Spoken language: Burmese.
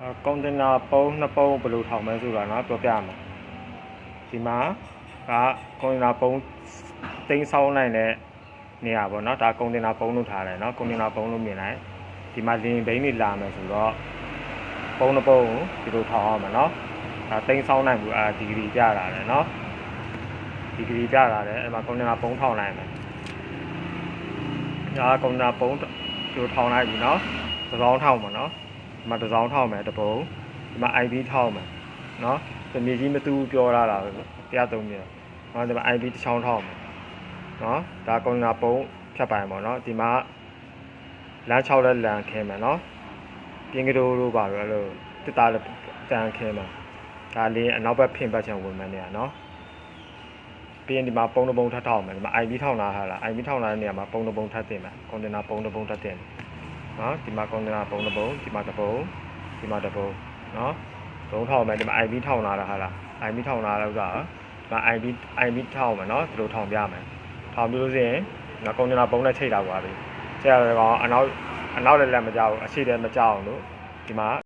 ကွန်တိန်နာပုံးနှစ်ပုံးဘယ်လိုထောင်မလဲဆိုတာနော်ပြောပြမှာဒီမှာကကွန်တိန်နာပုံးတိန်ဆောင်းနိုင်တဲ့နေရာပေါ့နော်ဒါကွန်တိန်နာပုံးလို့ထားတယ်နော်ကွန်တိန်နာပုံးလို့မြင်လိုက်ဒီမှာလင်းဘိန်းတွေလာမယ်ဆိုတော့ပုံးနှစ်ပုံးကိုဒီလိုထောင်အောင်မှာနော်ဒါတိန်ဆောင်းနိုင်မှုအာဒီဂရီကြတာလေနော်ဒီဂရီကြတာလေအဲ့မှာကွန်တိန်နာပုံးထောင်နိုင်မယ်ဒါကွန်တိန်နာပုံးဒီလိုထောင်လိုက်ပြီနော်သဘောင်းထောင်မှာနော် ဒီမှာတစ်စောင်းထောက်မယ်တစ်ပုံဒီမှာ IB ထောက်မယ်နော်ဒီမြေကြီးမတူဘူးပြောရတာပဲတရားသုံးမြေနော်ဒီမှာ IB တစ်ချောင်းထောက်မယ်နော်ဒါကွန်နာပုံဖြတ်ပိုင်ပေါ့နော်ဒီမှာလမ်း6လက်လမ်းခင်းမယ်နော်ပြင်းကတိုးတို့ပါတော့အဲ့လိုတစ်သားလက်တန်ခင်းမယ်ဒါလေးအနောက်ဘက်ဖင်ဘက်ချံဝင်မယ်နေရနော်ပြီးရင်ဒီမှာပုံတစ်ပုံထပ်ထောက်မယ်ဒီမှာ IB ထောက်လာဟာလား IB ထောက်လာတဲ့နေရာမှာပုံတစ်ပုံထပ်တင်မယ်ကွန်တိန်နာပုံတစ်ပုံထပ်တင်မယ် နော်ဒီမှာကွန်တိန်နာပုံတစ်ပုံဒီမှာတစ်ပုံဒီမှာတစ်ပုံနော်ဘုံထောက်မယ်ဒီမှာ IB ထောက်လာတာဟာလား IB ထောက်လာတော့ကဒီမှာ IB IB ထောက်မယ်နော်ဒီလိုထောင်ပြမယ်ထောင်ပြလို့ဆိုရင်နော်ကွန်တိန်နာပုံနဲ့ချိတ်တာပါပြီချိတ်ရတော့အနောက်အနောက်လည်းလည်းမကြောက်ဘူးအရှိလည်းမကြောက်အောင်လို့ဒီမှာ